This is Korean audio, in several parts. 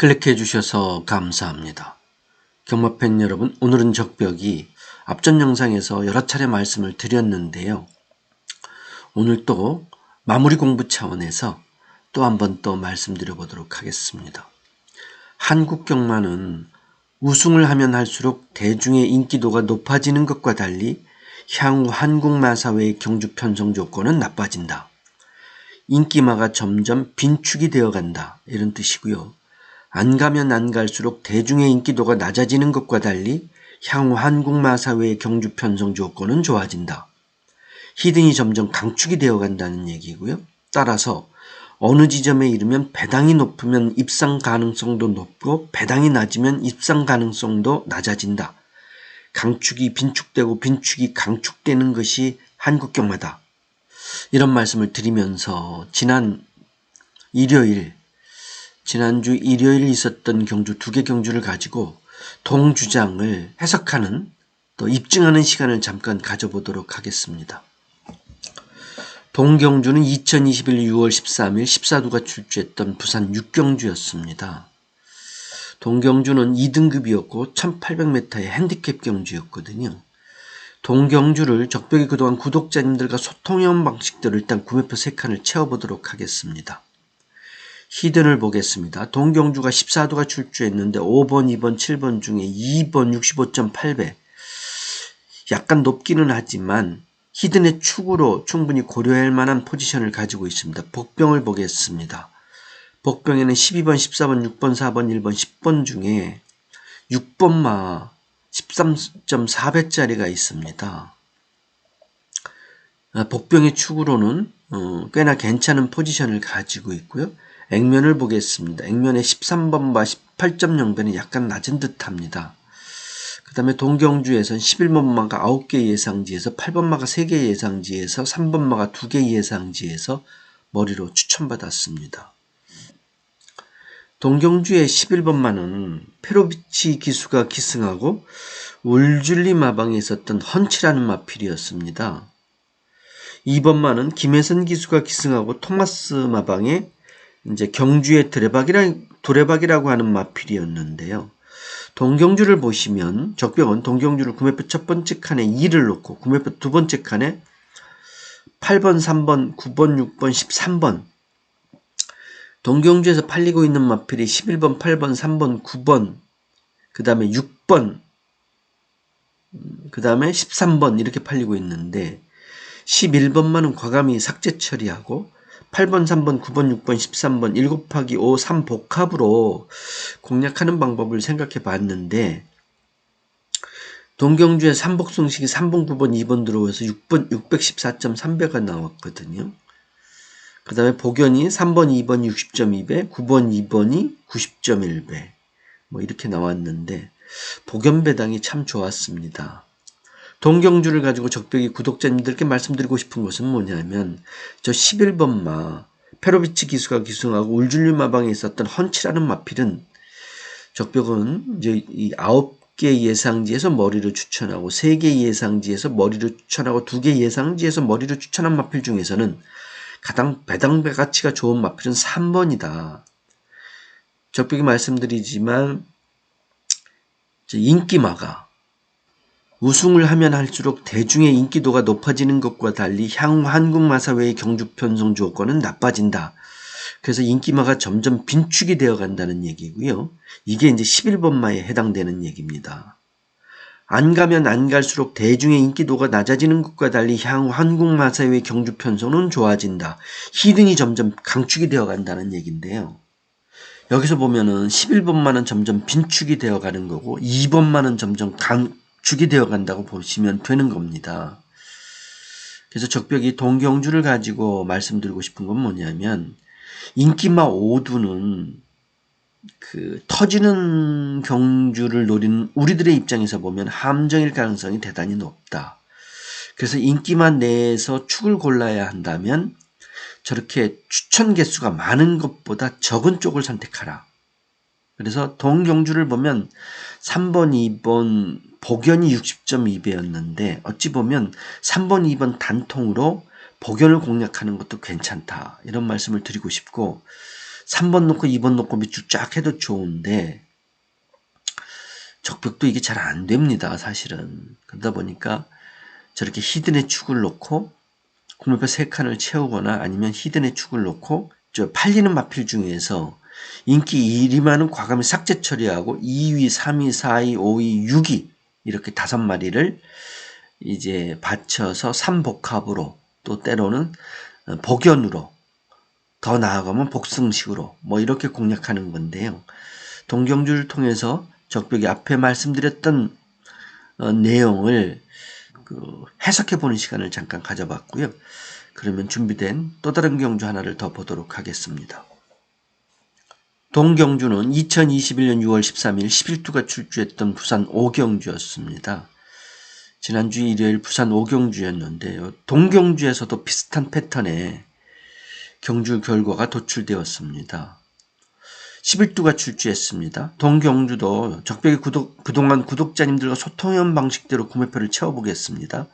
클릭해 주셔서 감사합니다. 경마팬 여러분, 오늘은 적벽이 앞전 영상에서 여러 차례 말씀을 드렸는데요. 오늘 또 마무리 공부 차원에서 또 한 번 또 말씀드려 보도록 하겠습니다. 한국 경마는 우승을 하면 할수록 대중의 인기도가 높아지는 것과 달리 향후 한국 마사회의 경주 편성 조건은 나빠진다. 인기마가 점점 빈축이 되어 간다. 이런 뜻이고요. 안 가면 안 갈수록 대중의 인기도가 낮아지는 것과 달리 향후 한국 마 사회의 경주 편성 조건은 좋아진다. 히든이 점점 강축이 되어 간다는 얘기고요. 따라서 어느 지점에 이르면 배당이 높으면 입상 가능성도 높고 배당이 낮으면 입상 가능성도 낮아진다. 강축이 빈축되고 빈축이 강축되는 것이 한국경마다. 이런 말씀을 드리면서 지난 일요일 지난주 일요일 있었던 경주 두 개 경주를 가지고 동주장을 해석하는 또 입증하는 시간을 잠깐 가져보도록 하겠습니다. 동경주는 2021 6월 13일 14두가 출주했던 부산 6경주였습니다. 동경주는 2등급이었고 1800m의 핸디캡 경주였거든요. 동경주를 적벽이 그동안 구독자님들과 소통해온 방식대로 일단 구매표 3칸을 채워보도록 하겠습니다. 히든을 보겠습니다. 동경주가 14도가 출주했는데 5번, 2번, 7번 중에 2번 65.8배 약간 높기는 하지만 히든의 축으로 충분히 고려할 만한 포지션을 가지고 있습니다. 복병을 보겠습니다. 복병에는 12번, 14번, 6번, 4번, 1번, 10번 중에 6번마 13.4배짜리가 있습니다. 아, 복병의 축으로는 어, 꽤나 괜찮은 포지션을 가지고 있고요. 액면을 보겠습니다. 액면의 13번과 18.0배는 약간 낮은 듯 합니다. 그 다음에 동경주에선 11번마가 9개 예상지에서 8번마가 3개 예상지에서 3번마가 2개 예상지에서 머리로 추천받았습니다. 동경주의 11번마는 페로비치 기수가 기승하고 울줄리 마방에 있었던 헌치라는 마필이었습니다. 2번마는 김혜선 기수가 기승하고 토마스 마방에 이제 경주의 두레박이라, 두레박이라고 하는 마필이었는데요. 동경주를 보시면 적벽은 동경주를 구매표 첫 번째 칸에 2를 놓고 구매표 두 번째 칸에 8번, 3번, 9번, 6번, 13번 동경주에서 팔리고 있는 마필이 11번, 8번, 3번, 9번 그 다음에 6번 그 다음에 13번 이렇게 팔리고 있는데 11번만은 과감히 삭제 처리하고 8번, 3번, 9번, 6번, 13번 7 곱하기 5, 3 복합으로 공략하는 방법을 생각해 봤는데 동경주의 3복송식이 3번, 9번, 2번 들어와서 6번, 614.3배가 나왔거든요. 그 다음에 복연이 3번, 2번 60.2배, 9번, 2번이 90.1배 뭐 이렇게 나왔는데 복연 배당이 참 좋았습니다. 동경주를 가지고 적벽이 구독자님들께 말씀드리고 싶은 것은 뭐냐면 저 11번마 페로비치 기수가 기승하고 울줄리 마방에 있었던 헌치라는 마필은 적벽은 이제 이 아홉 개 예상지에서 머리를 추천하고 세 개 예상지에서 머리를 추천하고 두 개 예상지에서 머리를 추천한 마필 중에서는 가장 배당배 가치가 좋은 마필은 3번이다. 적벽이 말씀드리지만 인기마가 우승을 하면 할수록 대중의 인기도가 높아지는 것과 달리 향후 한국마사회의 경주 편성 조건은 나빠진다. 그래서 인기마가 점점 빈축이 되어 간다는 얘기고요. 이게 이제 11번마에 해당되는 얘기입니다. 안 가면 안 갈수록 대중의 인기도가 낮아지는 것과 달리 향후 한국마사회의 경주 편성은 좋아진다. 히든이 점점 강축이 되어 간다는 얘기인데요. 여기서 보면은 11번만은 점점 빈축이 되어 가는 거고 2번만은 점점 강, 죽이 되어 간다고 보시면 되는 겁니다. 그래서 적벽이 동경주를 가지고 말씀드리고 싶은 건 뭐냐면 인기마 5두는 그 터지는 경주를 노리는 우리들의 입장에서 보면 함정일 가능성이 대단히 높다. 그래서 인기마 내에서 축을 골라야 한다면 저렇게 추천 개수가 많은 것보다 적은 쪽을 선택하라. 그래서 동경주를 보면 3번, 2번 복연이 60.2배였는데 어찌 보면 3번, 2번 단통으로 복연을 공략하는 것도 괜찮다. 이런 말씀을 드리고 싶고 3번 놓고 2번 놓고 밑줄 쫙 해도 좋은데 적벽도 이게 잘 안 됩니다. 사실은. 그러다 보니까 저렇게 히든의 축을 놓고 구매표 3칸을 채우거나 아니면 히든의 축을 놓고 저 팔리는 마필 중에서 인기 1위 많은 과감히 삭제 처리하고 2위, 3위, 4위, 5위, 6위 이렇게 다섯 마리를 이제 받쳐서 3복합으로 또 때로는 어, 복연으로 더 나아가면 복승식으로 뭐 이렇게 공략하는 건데요. 동경주를 통해서 적벽이 앞에 말씀드렸던 어, 내용을 그 해석해 보는 시간을 잠깐 가져봤고요. 그러면 준비된 또 다른 경주 하나를 더 보도록 하겠습니다. 동경주는 2021년 6월 13일 11두가 출주했던 부산 오경주였습니다. 지난주 일요일 부산 오경주였는데요. 동경주에서도 비슷한 패턴의 경주 결과가 도출되었습니다. 11두가 출주했습니다. 동경주도 적벽이 구독, 그동안 구독자님들과 소통한 방식대로 구매표를 채워보겠습니다.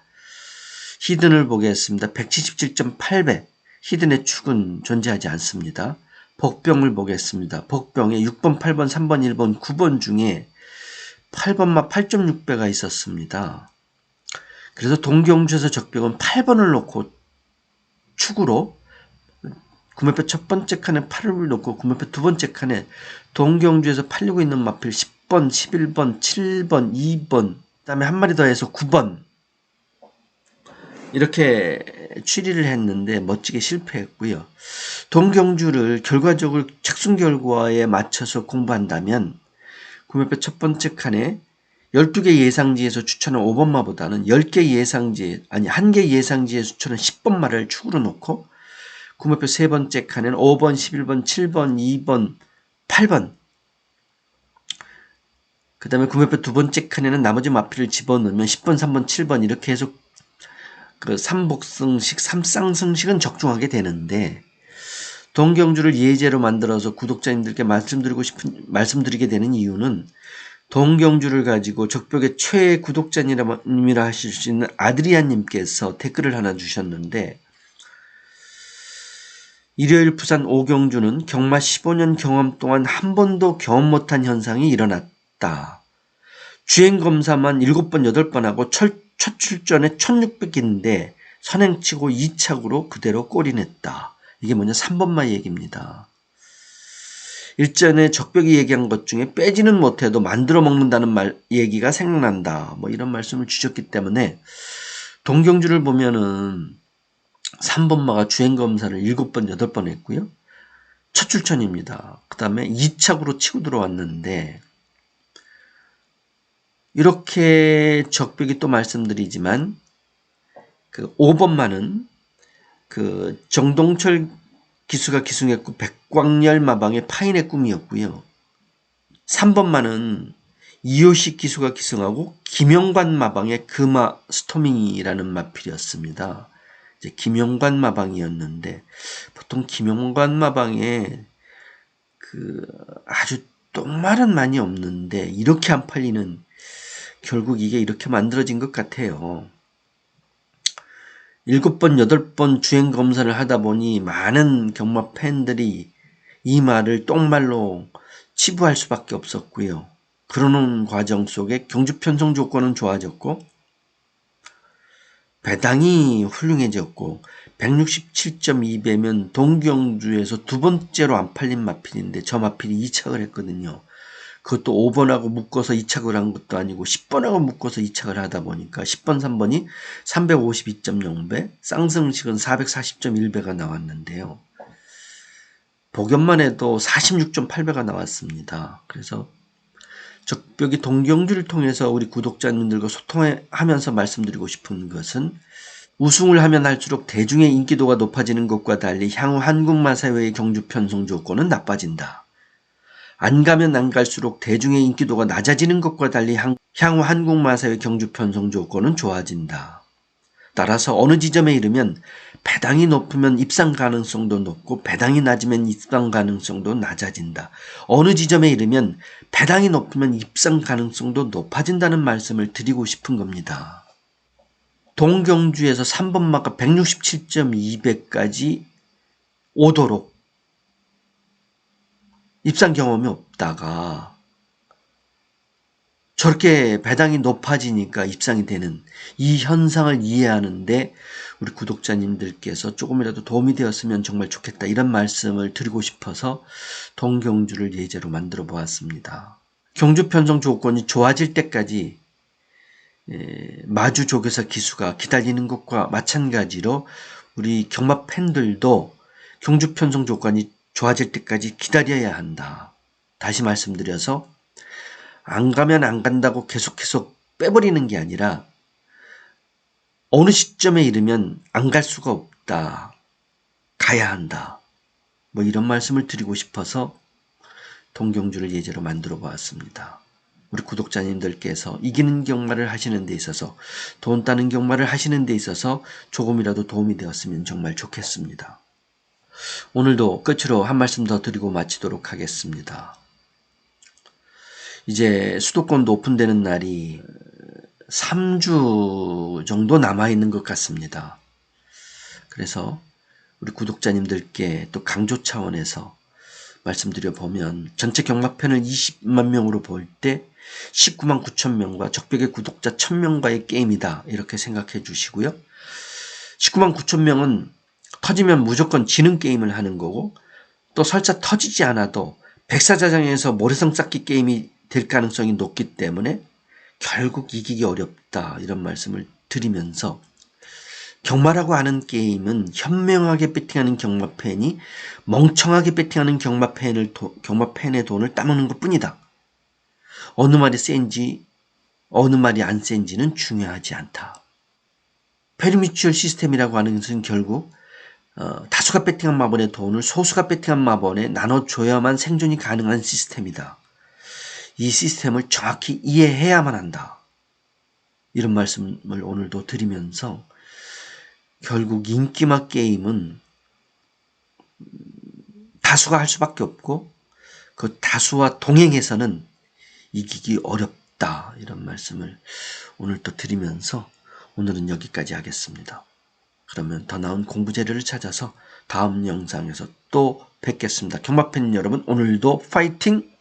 히든을 보겠습니다. 177.8배. 히든의 축은 존재하지 않습니다. 복병을 보겠습니다. 복병에 6번, 8번, 3번, 1번, 9번 중에 8번만 8.6배가 있었습니다. 그래서 동경주에서 적벽은 8번을 놓고 축으로 구매표 첫 번째 칸에 8을 놓고 구매표 두 번째 칸에 동경주에서 팔리고 있는 마필 10번, 11번, 7번, 2번, 그 다음에 한 마리 더 해서 9번 이렇게 추리를 했는데 멋지게 실패했고요. 동경주를 결과적으로 착순 결과에 맞춰서 공부한다면 구매표 첫 번째 칸에 12개 예상지에서 추천한 5번마보다는 10개 예상지, 아니 1개 예상지에 추천한 10번마를 축으로 놓고 구매표 세 번째 칸에는 5번, 11번, 7번, 2번, 8번. 그 다음에 구매표 두 번째 칸에는 나머지 마필을 집어넣으면 10번, 3번, 7번 이렇게 해서 그 삼복승식, 삼쌍승식은 적중하게 되는데 동경주를 예제로 만들어서 구독자님들께 말씀드리고 싶은 말씀드리게 되는 이유는 동경주를 가지고 적벽의 최애 구독자님이라 하실 수 있는 아드리안님께서 댓글을 하나 주셨는데 일요일 부산 오경주는 경마 15년 경험 동안 한 번도 경험 못한 현상이 일어났다. 주행 검사만 7번, 8번 하고 철, 첫 출전에 1600인데 선행치고 2착으로 그대로 골이 냈다. 이게 뭐냐 3번만 얘기입니다. 일전에 적벽이 얘기한 것 중에 빼지는 못해도 만들어 먹는다는 말 얘기가 생각난다. 뭐 이런 말씀을 주셨기 때문에 동경주를 보면은 3번마가 주행검사를 7번, 8번 했고요. 첫 출전입니다. 그 다음에 2착으로 치고 들어왔는데 이렇게 적벽이 또 말씀드리지만 그 5번만은 그 정동철 기수가 기승했고 백광열 마방의 파인의 꿈이었고요. 3번만은 이효식 기수가 기승하고 김영관 마방의 금화 스토밍이라는 마필이었습니다. 이제 김영관 마방이었는데 보통 김영관 마방에 그 아주 똥말은 많이 없는데 이렇게 안 팔리는 결국 이게 이렇게 만들어진 것 같아요. 일곱 번, 여덟 번 주행 검사를 하다 보니 많은 경마 팬들이 이 말을 똥말로 치부할 수밖에 없었고요. 그러는 과정 속에 경주 편성 조건은 좋아졌고 배당이 훌륭해졌고 167.2배면 동경주에서 두 번째로 안 팔린 마필인데 저 마필이 2착을 했거든요. 그것도 5번하고 묶어서 2착을 한 것도 아니고 10번하고 묶어서 2착을 하다 보니까 10번, 3번이 352.0배, 쌍승식은 440.1배가 나왔는데요. 복연만 해도 46.8배가 나왔습니다. 그래서 적벽이 동경주를 통해서 우리 구독자님들과 소통하면서 말씀드리고 싶은 것은 우승을 하면 할수록 대중의 인기도가 높아지는 것과 달리 향후 한국마사회의 경주 편성 조건은 나빠진다. 안 가면 안 갈수록 대중의 인기도가 낮아지는 것과 달리 향후 한국 마사의 경주 편성 조건은 좋아진다. 따라서 어느 지점에 이르면 배당이 높으면 입상 가능성도 높고 배당이 낮으면 입상 가능성도 낮아진다. 어느 지점에 이르면 배당이 높으면 입상 가능성도 높아진다는 말씀을 드리고 싶은 겁니다. 동경주에서 3번마가 167.2배까지 오도록 입상 경험이 없다가 저렇게 배당이 높아지니까 입상이 되는 이 현상을 이해하는데 우리 구독자님들께서 조금이라도 도움이 되었으면 정말 좋겠다 이런 말씀을 드리고 싶어서 동경주를 예제로 만들어 보았습니다. 경주 편성 조건이 좋아질 때까지 에, 마주 조교사 기수가 기다리는 것과 마찬가지로 우리 경마 팬들도 경주 편성 조건이 좋아질 때까지 기다려야 한다. 다시 말씀드려서 안 가면 안 간다고 계속 계속 빼버리는 게 아니라 어느 시점에 이르면 안 갈 수가 없다. 가야 한다. 뭐 이런 말씀을 드리고 싶어서 동경주를 예제로 만들어 보았습니다. 우리 구독자님들께서 이기는 경마를 하시는 데 있어서 돈 따는 경마를 하시는 데 있어서 조금이라도 도움이 되었으면 정말 좋겠습니다. 오늘도 끝으로 한 말씀 더 드리고 마치도록 하겠습니다. 이제 수도권도 오픈되는 날이 3주 정도 남아있는 것 같습니다. 그래서 우리 구독자님들께 또 강조 차원에서 말씀드려 보면 전체 경마편을 20만 명으로 볼 때 19만 9천 명과 적벽의 구독자 1000명과의 게임이다. 이렇게 생각해 주시고요. 19만 9천 명은 터지면 무조건 지는 게임을 하는 거고 또 설사 터지지 않아도 백사자장에서 모래성 쌓기 게임이 될 가능성이 높기 때문에 결국 이기기 어렵다 이런 말씀을 드리면서 경마라고 하는 게임은 현명하게 배팅하는 경마 팬이 멍청하게 배팅하는 경마 팬을 도- 경마 팬의 돈을 따먹는 것뿐이다. 어느 말이 센지 어느 말이 안 센지는 중요하지 않다. 페르미추얼 시스템이라고 하는 것은 결국 어, 다수가 배팅한 마번의 돈을 소수가 배팅한 마번에 나눠줘야만 생존이 가능한 시스템이다. 이 시스템을 정확히 이해해야만 한다. 이런 말씀을 오늘도 드리면서 결국 인기마 게임은 다수가 할 수밖에 없고 그 다수와 동행해서는 이기기 어렵다. 이런 말씀을 오늘 또 드리면서 오늘은 여기까지 하겠습니다. 그러면 더 나은 공부 재료를 찾아서 다음 영상에서 또 뵙겠습니다. 경마팬 여러분 오늘도 파이팅!